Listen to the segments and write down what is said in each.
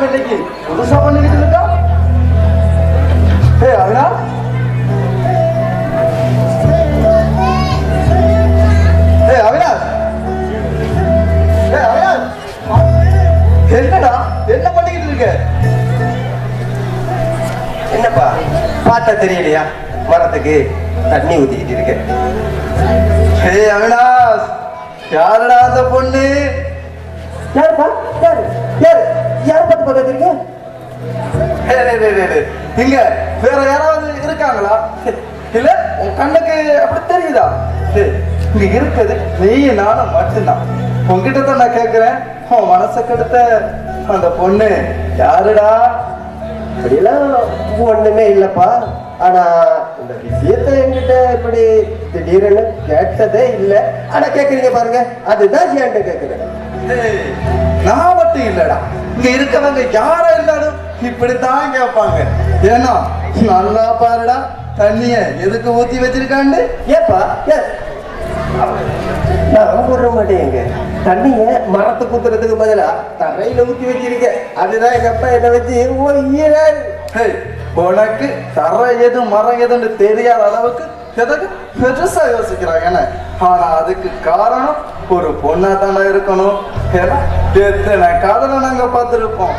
இன்னைக்கு புதுசா பண்ணிக்கிட்டு இருக்கா ஏய் அவினா என்னடா? என்ன பண்ணிக்கிட்டு இருக்க? என்னப்பா? பார்த்தா தெரியலையா? மரத்துக்கு தண்ணி ஊத்திக்கிட்டு இருக்கேன் தெரியுது இங்க வேற யாராவது இருக்காங்களா? இல்ல உன் கண்ணுக்கு அப்படி தெரியுதா? இங்க இருக்குது நீ நானும் மட்டும்தான். உங்ககிட்ட தான் நான் கேட்கிறேன். உன் மனசை கெடுத்த அந்த பொண்ணு யாருடா? அப்படியெல்லாம் ஒண்ணுமே இல்லப்பா. ஆனா இந்த விஷயத்தை என்கிட்ட இப்படி திடீர்னு கேட்டதே இல்ல. ஆனா கேக்குறீங்க பாருங்க. அதுதான் ஏன்ட்டு கேக்குறேன் நான் மட்டும் இல்லடா. இங்க இருக்கவங்க யாரா இருந்தாலும் இப்படித்தான் கேட்பாங்க. ஏன்னா நல்லா பாருடா தண்ணிய எதுக்கு ஊத்தி வச்சிருக்கான்னு ஏப்பா ஏன் நான் போட மாட்டேங்க தண்ணிய மரத்தை குத்துறதுக்கு பதிலா தரையில ஊத்தி வச்சிருக்கேன். அதுதான் எங்க அப்பா என்ன வச்சு ஒய்யிறாரு உனக்கு தர எது மரம் எதுன்னு தெரியாத அளவுக்கு எதுக்கு பெருசா யோசிக்கிறாங்க என்ன? ஆனா அதுக்கு காரணம் ஒரு பொண்ணா தானே இருக்கணும். ஏன்னா எத்தனை காதலை நாங்க பார்த்துருப்போம்.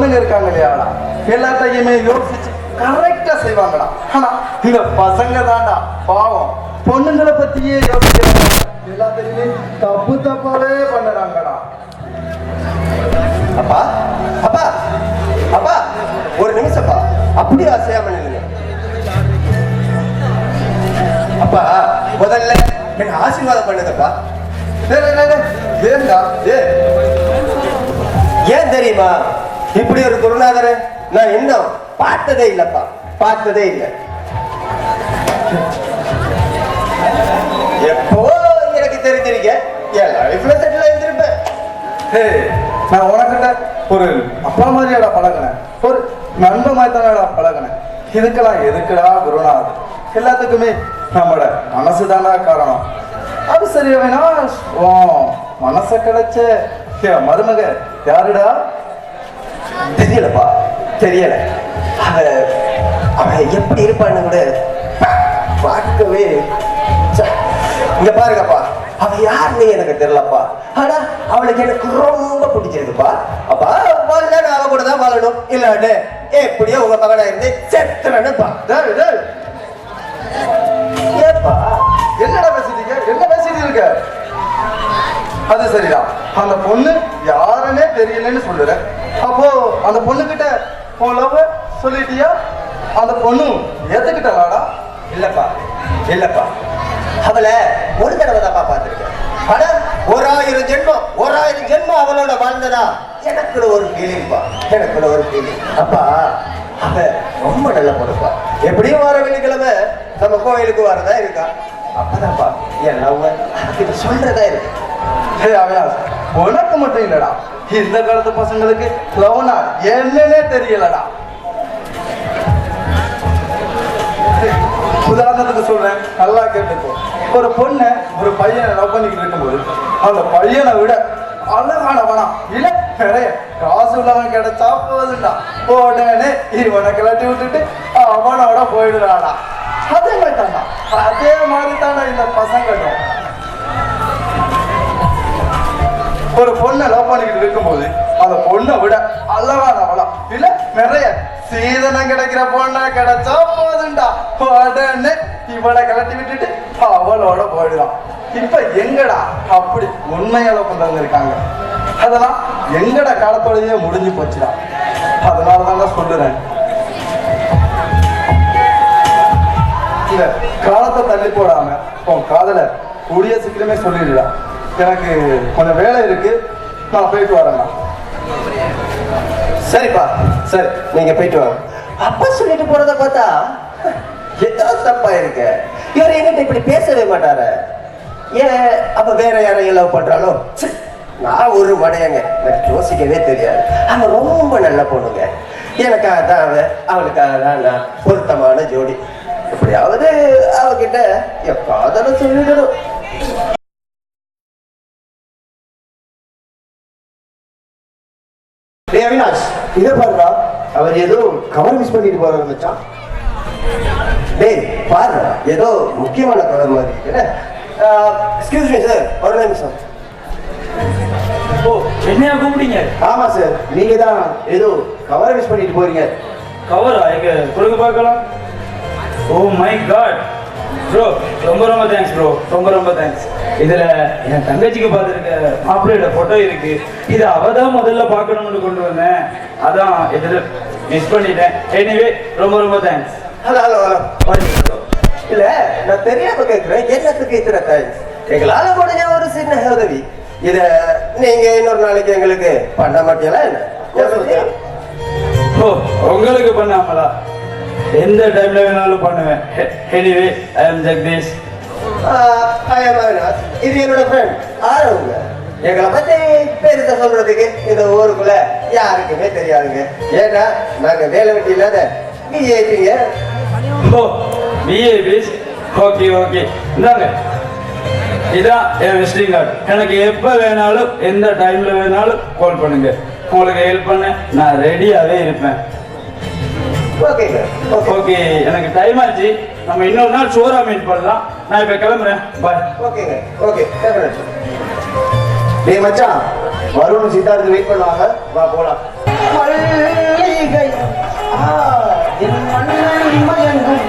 பொண்ணுங்க இருக்காங்க இல்லையாடா எல்லாத்தையுமே யோசிச்சு கரெக்டா செய்வாங்கடா. ஆனா இந்த பசங்க தாண்டா பாவம். பொண்ணுங்களை பத்தியே யோசிக்கிறாங்க. எல்லாத்தையுமே தப்பு தப்பாவே பண்ணுறாங்கடா. அப்பா அப்பா அப்பா ஒரு நிமிஷம்ப்பா அப்படியே அசையாம நில்லுங்க. அப்பா முதல்ல என்ன ஆசீர்வாதம் பண்ணுதப்பா டேய், ஏ ஏன் தெரியுமா? இப்படி ஒரு குருநாதரை? நான் இன்னும் பார்த்ததே இல்லப்பா. பார்த்ததே இல்லை. எப்போ எனக்கு தெரிஞ்சிருக்க? என் லைஃப்ல செட்டில் ஆயிருந்திருப்பேன் ஹேய், நான் உனக்கிட்ட ஒரு அப்பா மாதிரியாடா பழகினேன். ஒரு நண்பன் மாதிரி தானடா பழகினேன். இதுக்கெல்லாம் எதுக்குடா குருநாத் எல்லாத்துக்குமே நம்மளோட மனசு தானடா காரணம். அது சரி அவினாஷ் ஓ மனசை கிடைச்ச மருமக யாருடா? தெரியலப்பா தெரியல. அவ அவன் எப்படி இருப்பான்னு கூட பார்க்கவே இங்க பாருங்கப்பா. அவ யாருன்னு எனக்கு தெரியலப்பா. ஆனா அவளுக்கு எனக்கு ரொம்ப பிடிச்சிருக்குப்பா. அப்பா வாழ்ந்தா நான் அவ கூட தான் வாழணும். இல்லாட்டு எப்படியோ உங்க மகனா இருந்து செத்துறேன்னுப்பா ஏப்பா என்னடா பேசிட்டீங்க என்ன பேசிட்டு இருக்க? அது சரிதான். அந்த பொண்ணு யார் யாருன்னே தெரியலன்னு சொல்லுற அப்போ அந்த பொண்ணுகிட்ட உன் லவ் சொல்லிட்டியா? அந்த பொண்ணு ஏத்துக்கிட்டலாடா. இல்லப்பா இல்லப்பா. அவளை ஒரு தடவை தான்ப்பா பார்த்திருக்கேன். ஆனா ஒரு ஆயிரம் ஜென்மம் ஒரு ஆயிரம் ஜென்மம் அவளோட வாழ்ந்ததா? எனக்குள்ள ஒரு ஃபீலிங்ப்பா எனக்குள்ள ஒரு ஃபீலிங் அப்பா அவ ரொம்ப நல்ல பொண்ணுப்பா. எப்படியும் வர வெள்ளிக்கிழமை நம்ம கோயிலுக்கு வரதா இருக்கா? அப்பதான்ப்பா என் லவ் சொல்றதா இருக்கு. உனக்கு மட்டும் இல்லடா. இந்த காலத்து பசங்களுக்கு லவ்னா என்னன்னே தெரியலடா. உதாரணத்துக்கு சொல்றேன் நல்லா கேட்டுக்கோ. ஒரு பொண்ணு ஒரு பையனை லவ் பண்ணிக்கிட்டு இருக்கும்போது அந்த பையனை விட அழகானவனா இல்ல நிறைய காசு உள்ளவன் கிடைச்சா போதுண்டா உடனே இவனை கிளட்டி விட்டுட்டு அவனோட போயிடுறாடா. அதே மாதிரி தானா அதே மாதிரி தானே இந்த பசங்களும். ஒரு பொண்ணை லவ் பண்ணிக்கிட்டு இருக்கும்போது அந்த பொண்ணை விட அழகானவளா இல்ல நிறைய சீதனம் கிடைக்கிற பொண்ணை கிடைச்சா போதுண்டா உடனே இவளை கலட்டி விட்டுட்டு அவளோட போயிடுவான். இப்ப எங்கடா அப்படி உண்மையால கொண்டு பண்றவங்க இருக்காங்க அதெல்லாம் எங்கட காலத்தோடயே முடிஞ்சு போச்சுடா. அதனாலதான் சொல்லுறேன். காலத்தை தள்ளி போடாம உன் காதல கூடிய சீக்கிரமே சொல்லிடுடா. எனக்கு கொஞ்சம் வேலை இருக்கு. நான் போயிட்டு வரேன் சரிப்பா சரி நீங்க போயிட்டு வாங்க. அப்பா சொல்லிட்டு போறத பார்த்தா ஏதோ தப்பா இருக்கு. இவர் என்கிட்ட இப்படி பேசவே மாட்டாரு. ஏன் அப்ப வேற யாரையும் லவ் பண்றானோ நான் ஒரு மடையங்க. எனக்கு யோசிக்கவே தெரியாது. அவன் ரொம்ப நல்ல பொண்ணுங்க. எனக்காக தான் அவன் அவளுக்காக தான் நான் பொருத்தமான ஜோடி. எப்படியாவது அவகிட்ட என் காதலை சொல்லிடணும். இதை பாருடா. அவர் ஏதோ கவர் மிஸ் பண்ணிட்டு போறாரு மச்சான் டேய் பாரு ஏதோ முக்கியமான கவர் மாதிரி என்ன? எக்ஸ்கியூஸ் மீ சார் ஒரு நிமிஷம் ஓ என்னையா கூப்பிட்டீங்க? ஆமா சார் நீங்க தான் ஏதோ கவரை மிஸ் பண்ணிட்டு போறீங்க. கவரா எங்க கொடுங்க பார்க்கலாம். ஓ மை காட் ப்ரோ ரொம்ப ரொம்ப தேங்க்ஸ் ப்ரோ ரொம்ப ரொம்ப தேங்க்ஸ் இதுல என் தங்கச்சிக்கு பார்த்துருக்க மாப்பிள்ளையோட போட்டோ இருக்கு. இது அவ தான் முதல்ல பார்க்கணும்னு கொண்டு வந்தேன். அதான் இதுல மிஸ் பண்ணிட்டேன். எனிவே ரொம்ப ரொம்ப தேங்க்ஸ் ஹலோ ஹலோ ஹலோ. இல்ல நான் தெரியாம கேட்கிறேன் என்னத்துக்கு இத்தனை தேங்க்ஸ் எங்களால முடிஞ்ச ஒரு சின்ன உதவி. இத நீங்க இன்னொரு நாளைக்கு எங்களுக்கு பண்ண மாட்டீங்களா என்ன? ஓ உங்களுக்கு பண்ணாமலா? எந்த டைம்ல வேணாலும் பண்ணுவேன் anyway I am Jagadish Avinash. இது என்னோட ஃப்ரெண்ட் ஆரவுங்க. எங்களை பத்தி பெருசா சொல்றதுக்கு இந்த ஊருக்குள்ள யாருக்குமே தெரியாதுங்க. ஏன்னா நாங்க வேலை வெட்டி இல்லாத பிஏபிங்க ஓ பிஏபிஸ் ஓகே ஓகே இந்தாங்க. இதான் என் விசிட்டிங் கார்டு எனக்கு எப்போ வேணாலும் எந்த டைம்ல வேணாலும் கால் பண்ணுங்க. உங்களுக்கு ஹெல்ப் பண்ண நான் ரெடியாகவே இருப்பேன். ஓகே ஓகே எனக்கு டைம் ஆச்சு. நம்ம இன்னொரு நாள் ஷோரா மீட் பண்ணலாம் நான் இப்போ கிளம்புறேன். பாய் ஓகேங்க ஓகே டேய் மச்சான் வருண் சித்தார்த்து வெயிட் பண்ணுவாங்க. வா போலாம். மல்லிகை. ஆ, என் மன்னன் மயங்கும்.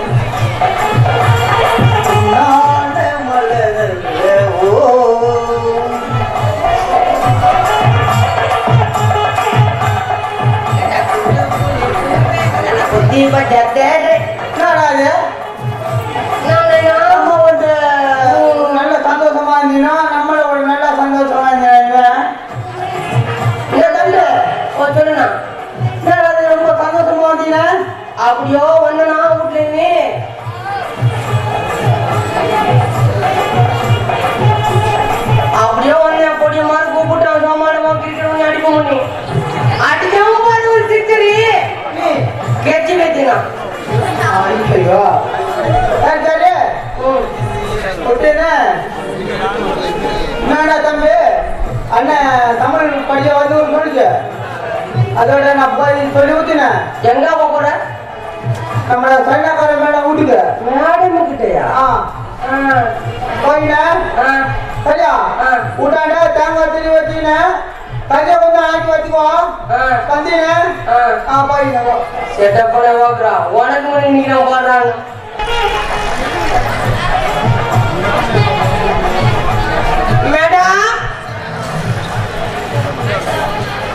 புத்தி பட்ட அண்ணன் தமிழ் படிக்க வந்து ஒரு சொல்லுச்சு அதோட நான் போய் சொல்லி ஊத்தினேன். எங்க போற? நம்ம சைனாக்கார மேடம் வீட்டுக்கு மேடம் கிட்டயா போயினேன் சரியா. விட்டாண்ட தேங்காய் திரி வச்சுக்கினேன் தண்ணியை கொஞ்சம் ஆக்கி வச்சுக்கோ. வந்தீங்க ஆ. போயிங்க செட்டப் பண்ண போக்குறா. உனக்கு இன்னைக்கு நான் பாடுறாங்க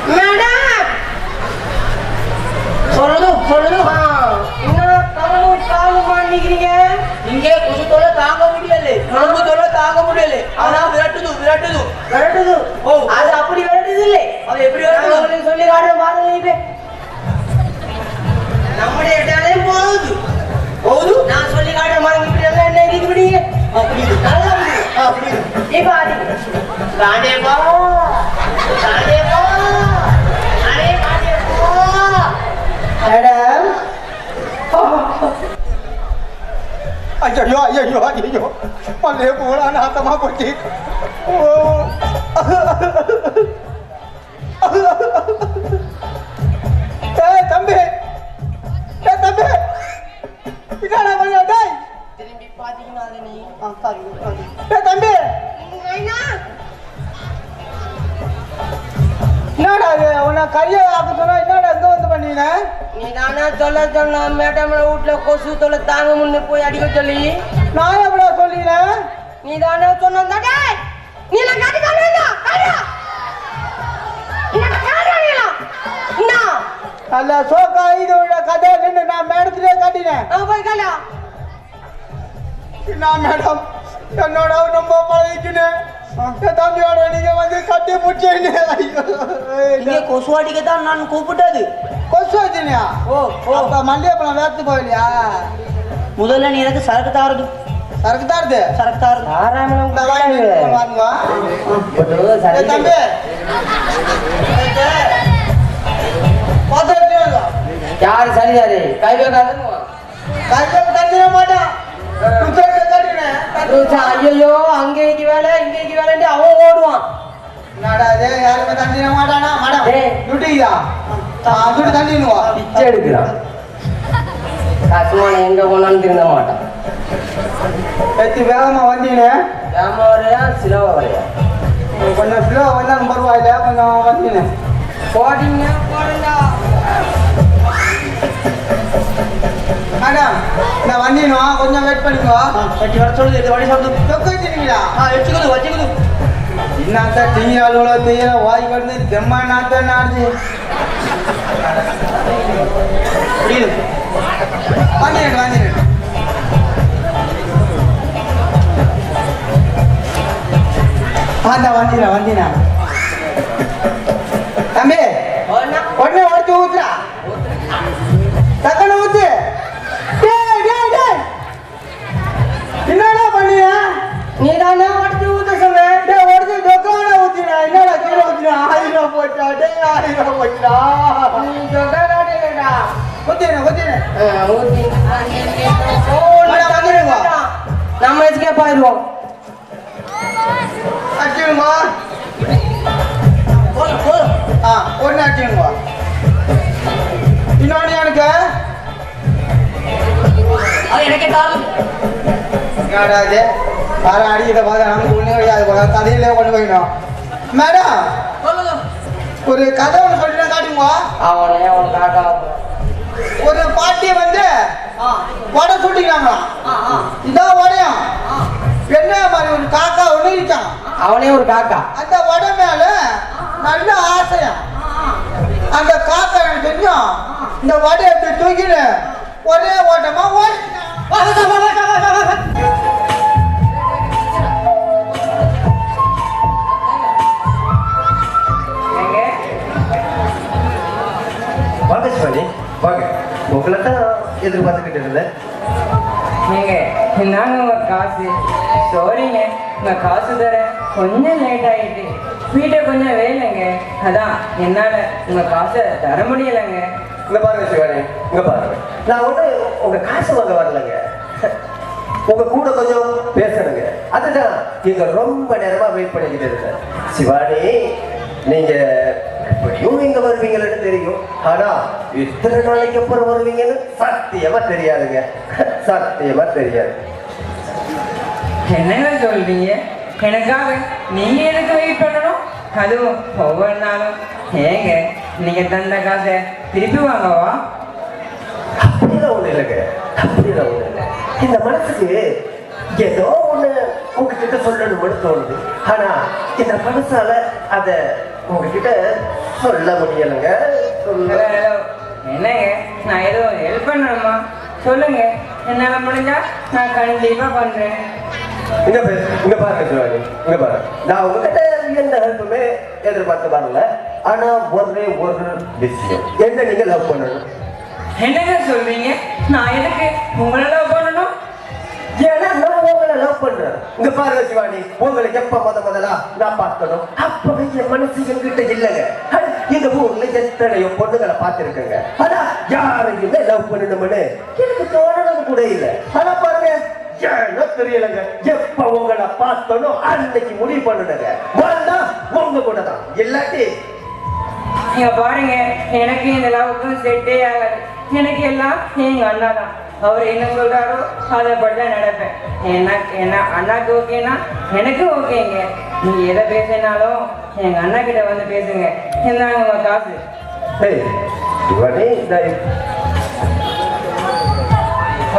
மேடம் சொல்லுது சொல்லுது என்ன நாத்தமா போச்சு தம்பி. தம்பி. என்னடா பண்ண டேய். திரும்பி பாத்தீங்கன்னா அது நீ ஆ சாரி சாரி ஏய் தம்பி. ஐயா. என்னடா இது? உன்னை கையை ஆக்க சொன்னா என்னடா எங்க வந்து பண்ணீங்க நீ தானே சொல்ல சொன்ன? மேடம்ல வீட்டுல கொசு தொலை தாங்க முன்ன போய் அடிக்க சொல்லி. நான் நீ தானே? சொன்ன நீ நான் காட்டி. நின்று நான் மேடத்திலே காட்டினேன். நான் போய் காலா நான் மேடம் என்னோட ரொம்ப பழகிக்கினேன். தம்பியோட நீங்க வந்து கட்டி பிடிச்சேன்னு இங்கே கொசு அடிக்க தான் நான் கூப்பிட்டது. கொசு வச்சுனியா ஓ அப்ப மல்லிகைப்பழம் வேர்த்து போகலையா முதல்ல நீ எனக்கு சரக்கு தாருது. சரக்கு தான் இருக்கு சரக்கு தாருது இந்த வாங்கி வாங்குவா? ஏய் தம்பி. யாரு சரியாரு கை வைக்காதுன்னு கையில் தந்திர மாட்டான் ஐயோ அங்கேக்கு வேலை இங்கேக்கு வேலைன்னு அவன் ஓடுவான். யாருமே தந்திர மாட்டானா? மேடம் அங்கிட்டு தண்ணி வா பிச்சை எடுக்கிறான். கசுமான எங்க போனாலும் திருந்த மாட்டான். எத்தி வேகமா வந்தீங்க? ஏமா வரையா சிலவா வரையா கொஞ்சம் ஸ்லோ வந்தாலும் பரவாயில்ல கொஞ்சம் வந்தீங்க. போட்டீங்க போடுங்க. மேடம் நான் வந்தீங்க கொஞ்சம் வெயிட் பண்ணிக்கோ. கட்டி வர சொல்லுது வழி சொல்லுது தொக்கை தின்னீங்களா ஆ வச்சுக்குது வச்சுக்குது இன்னாத்த டீயாளோட தீர வாய் கண்டு தெம்மா நாத்த நாடுது. புரியுது? வாங்கிட்டு வாங்கிட்டு ஆண்டா வந்தீனா வந்தீனா தம்பி உடனே உடச்சு ஊத்துறா டக்குனு ஊத்து. என்னடா பண்ணியா? நீ தானே உடச்சு ஊத்த சொன்ன. உடச்சு தொக்கான ஊத்தினா என்னடா கீழே ஊத்தினா? ஆயிரம் போச்சா? டேய் ஆயிரம் போச்சா? நீ சொல்லாடா ஊத்தின ஊத்தின ஊத்தி. நம்ம எஸ்கேப் ஆயிடுவோம். போதும் ஆ ஒன்று அடிச்சுடுங்க இன்னொன்று எனக்கு. எனக்கே நமக்கு ஒன்றும் கிடையாது போல. கதையிலே கொண்டு போயிடும் மேடம் ஒரு கதை ஒன்று சொல்லிட்டு காட்டுங்க அவனே அவன் காக்கா ஒரு பாட்டி வந்து ஆ. வடை சுட்டிக்கிறாங்களாம். ஆ ஆ. இதான் வடையும். என்ன மாதிரி ஒரு காக்கா ஒன்று இருக்கான் அவனே ஒரு காக்கா. அந்த வடை மேல நல்ல ஆசையா? அந்த காக்கா என்ன செஞ்சோம் இந்த வடையை எடுத்து தூக்கிட்டு ஒரே ஓட்டமா ஓடிட்டான் கொஞ்சம் லேட் ஆயிட்டு. வீட்டை கொஞ்சம் வேலைங்க அதான் என்னால உங்க காசை தர முடியலைங்க. இங்க பாருங்க சிவானி இங்க பாருங்க நான் ஒண்ணு உங்க காசு வாங்க வரலங்க. உங்க கூட கொஞ்சம் பேசணுங்க அதுதான் நீங்க ரொம்ப நேரமா வெயிட் பண்ணிக்கிட்டு இருந்தேன். சிவானி நீங்க எப்படியும் இங்க வருவீங்கன்னு தெரியும். ஆனா இத்தனை நாளைக்கு அப்புறம் வருவீங்கன்னு சத்தியமா தெரியாதுங்க. சத்தியமா தெரியாது. என்னங்க சொல்றீங்க? எனக்காக நீங்க எதுக்கு வெயிட் பண்ணணும்? அதுவும் ஒவ்வொரு நாளும் ஏங்க நீங்க தந்த காசை திருப்பி வாங்கவா? அப்படிலாம் ஒண்ணு இல்லைங்க. அப்படிலாம் ஒண்ணு இல்லை. இந்த மனசுக்கு ஏதோ ஒண்ணு உங்ககிட்ட சொல்லணும்னு தோணுது. ஆனா இந்த மனசால அத உங்ககிட்ட சொல்ல முடியலைங்க. சொல்ல என்னங்க நான் ஏதோ ஹெல்ப் பண்ணணுமா? சொல்லுங்க. என்னால முடிஞ்சா நான் கண்டிப்பா பண்றேன். இங்க இங்க பாருங்க சிவானி இங்க பாருங்க நான் உங்ககிட்ட எந்த ஹெல்ப்புமே எதிர்பார்த்து வரல. ஆனா ஒரே ஒரு விஷயம். என்ன நீங்க லவ் பண்ணணும்? என்னங்க சொல்றீங்க? நான் எதுக்கு உங்களை love பண்ணணும்? ஏன்னா நான் உங்களை லவ் பண்றேன். இங்க பாருங்க சிவானி உங்களை எப்ப முத முதலா நான் பார்க்கணும்? அப்பவே என் மனசு என்கிட்ட இல்லைங்க. இந்த ஊர்ல எத்தனையோ பொண்ணுங்களை பார்த்திருக்கேங்க. ஆனா யாரையுமே லவ் பண்ணணும்னு எனக்கு தோணணும் கூட இல்லை. ஆனா பாருங்க ஏனோ தெரியலங்க. எப்ப உங்களை பார்த்தனோ அன்னைக்கு முடிவு பண்ணுனங்க. வந்தா உங்க கூட தான். இல்லாட்டி நீங்க பாருங்க எனக்கு இந்த லவ்வுக்கும் செட்டே ஆகாது. எனக்கு எல்லாம் எங்க அண்ணா தான். அவர் என்ன சொல்றாரோ அதை தான் நடப்பேன். என்ன என்ன அண்ணாக்கு ஓகேனா எனக்கு ஓகேங்க. நீங்க எதை பேசினாலும் எங்க அண்ணா கிட்ட வந்து பேசுங்க. இந்தாங்க உங்க காசு.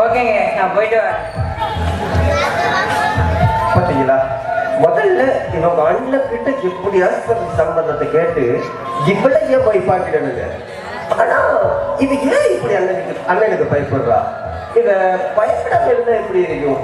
ஓகேங்க நான் போயிட்டு வரேன். முதல்ல இவங்க அண்ணன் கிட்ட எப்படியாவது சம்பந்தத்தை கேட்டு இவளை ஏன் போய் ஆனா இது ஏன் இப்படி அண்ணனுக்கு அண்ணனுக்கு பயப்படுறா? இத பயப்படாம இருந்தா எப்படி இருக்கும்?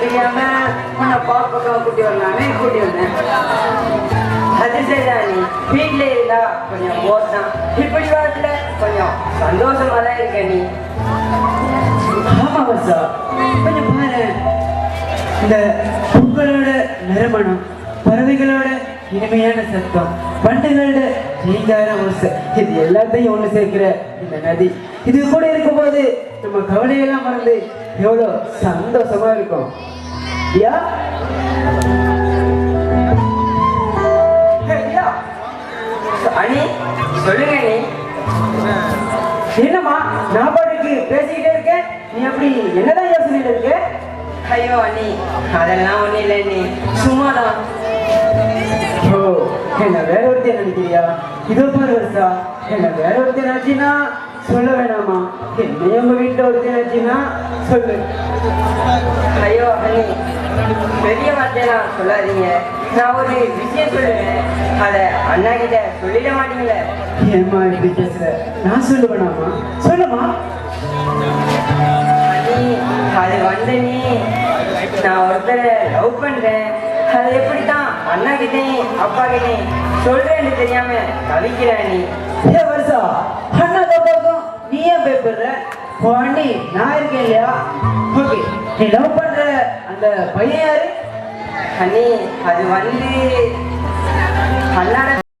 தெரியாம உன்னை பாப்பக்கா கூட்டி வரலாமே கூட்டி வந்தேன். அது சரிதான் நீ. வீட்ல இருந்தா கொஞ்சம் போர் தான் இப்படி வரத்துல கொஞ்சம் சந்தோஷமா தான் இருக்க நீ. ஆமா மச்சா கொஞ்சம் பாரு. இந்த பூக்களோட நறுமணம் பறவைகளோட இனிமையான சத்தம் பண்டுகளோட நீங்கார ஓசை இது எல்லாத்தையும் ஒண்ணு சேர்க்கிற இந்த நதி. இது கூட இருக்கும்போது நம்ம கவலையெல்லாம் மறந்து எவ்வளோ சந்தோஷமா இருக்கும் யா ஐயா, சொல்லுங்க நீ என்னம்மா நான் பாட்டுக்கு பேசிக்கிட்டே இருக்கேன் நீ அப்படி என்னதான் யோசனையில இருக்க ஐயோ அண்ணி அதெல்லாம் ஒண்ணு இல்லை நீ சும்மாதான் ஓ என்ன வேற ஒருத்தர் நினைக்கிறியா இதோ பாரு வருஷா என்ன வேற ஒருத்தர் நினைச்சினா சொல்ல வேணாமா? என்னைய உங்க வீட்டுல ஒருத்தர் நினைச்சினா சொல்லு. ஐயோ அண்ணி பெரிய வார்த்தையெல்லாம் சொல்லாதீங்க. நான் ஒரு விஷயம் சொல்லுவேன். அதை அண்ணா கிட்ட சொல்லிட மாட்டீங்களே ஏம்மா இப்படி பேசுற? நான் சொல்லுவேனாமா சொல்லுமா அண்ணி அது வந்து நீ நான் ஒருத்தரை லவ் பண்றேன். அது எப்படித்தான் அண்ணா கிட்டேயும் அப்பா கிட்டேயும் சொல்றேன்னு தெரியாம தவிக்கிறேன் நீ ஏ வருஷா அண்ணா தப்பாக்கும் நீ ஏன் பயப்படுற நான் இருக்கேன் இல்லையா? ஓகே நீ லவ் பண்ற அந்த பையன் யாரு? அண்ணி அது வந்து அண்ணாட